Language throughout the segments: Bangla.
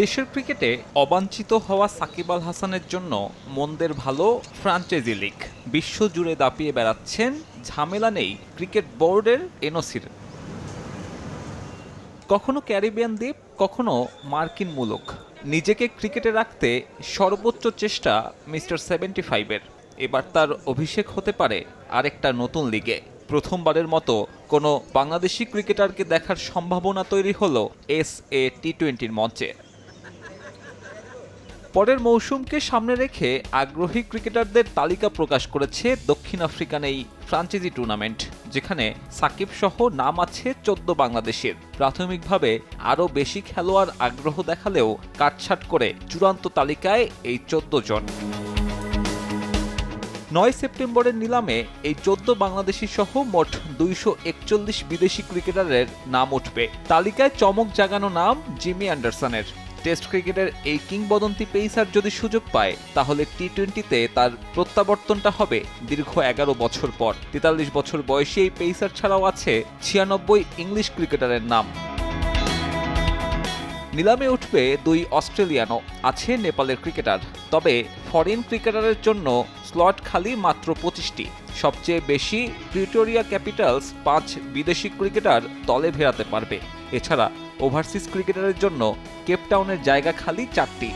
দেশের ক্রিকেটে অবাঞ্ছিত হওয়া সাকিব আল হাসানের জন্য মন্দের ভালো ফ্রাঞ্চাইজি লিগ। বিশ্বজুড়ে দাপিয়ে বেড়াচ্ছেন, ঝামেলা নেই ক্রিকেট বোর্ডের এনওসির। কখনো ক্যারিবিয়ান দ্বীপ, কখনো মার্কিন মূলক। নিজেকে ক্রিকেটে রাখতে সর্বোচ্চ চেষ্টা মিস্টার সেভেন্টি ফাইভের। এবার তার অভিষেক হতে পারে আরেকটা নতুন লিগে। প্রথমবারের মতো কোনো বাংলাদেশি ক্রিকেটারকে দেখার সম্ভাবনা তৈরি হলো এস এ টি টোয়েন্টির মঞ্চে। পরের মৌসুমকে সামনে রেখে আগ্রহী ক্রিকেটারদের তালিকা প্রকাশ করেছে দক্ষিণ আফ্রিকান এই ফ্রাঞ্চাইজি টুর্নামেন্ট, যেখানে সাকিব সহ নাম আছে চোদ্দ বাংলাদেশের। প্রাথমিকভাবে আরও বেশি খেলোয়াড় আগ্রহ দেখালেও কাটছাট করে চূড়ান্ত তালিকায় এই চোদ্দ জন। নয় সেপ্টেম্বরের নিলামে এই চোদ্দ বাংলাদেশি সহ মোট দুইশো একচল্লিশ বিদেশি ক্রিকেটারের নাম উঠবে। তালিকায় চমক জাগানো নাম জিমি অ্যান্ডারসনের। টেস্ট ক্রিকেটের এই কিংবদন্তি পেইসার যদি সুযোগ পায়, তাহলে টি টোয়েন্টিতে তার প্রত্যাবর্তনটা হবে দীর্ঘ এগারো বছর পর। তেতাল্লিশ বছর বয়সী এই পেইসার ছাড়াও আছে ছিয়ানব্বই ইংলিশ ক্রিকেটারের নাম। নিলামে উঠবে দুই অস্ট্রেলিয়ানও, আছে নেপালের ক্রিকেটার। তবে ফরেন ক্রিকেটারের জন্য স্লট খালি মাত্র পঁচিশটি। সবচেয়ে বেশি প্রিটোরিয়া ক্যাপিটালস পাঁচ বিদেশি ক্রিকেটার দলে ভেড়াতে পারবে। এছাড়া ওভারসিজ ক্রিকেটারের জন্য কেপটাউনের জায়গা খালি চারটি।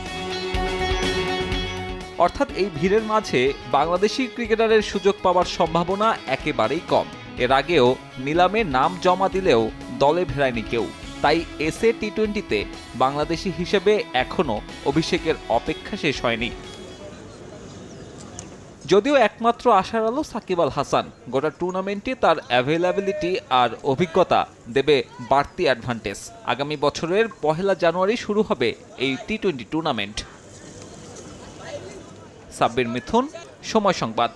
অর্থাৎ এই ভিড়ের মাঝে বাংলাদেশি ক্রিকেটারের সুযোগ পাওয়ার সম্ভাবনা একেবারেই কম। এর আগেও নিলামে নাম জমা দিলেও দলে ভেড়ায়নি কেউ। তাই এসএ টি টোয়েন্টিতে বাংলাদেশি হিসেবে এখনও অভিষেকের অপেক্ষা শেষ হয়নি। যদিও একমাত্র আশার আলো সাকিব আল হাসান, গোটা টুর্নামেন্টে তার অ্যাভেলেবিলিটি আর অভিজ্ঞতা দেবে বাড়তি অ্যাডভান্টেজ আগামী বছরের পহেলা জানুয়ারি শুরু হবে এই T twenty tournament Sabbir Mithun, Somoy Sangbad.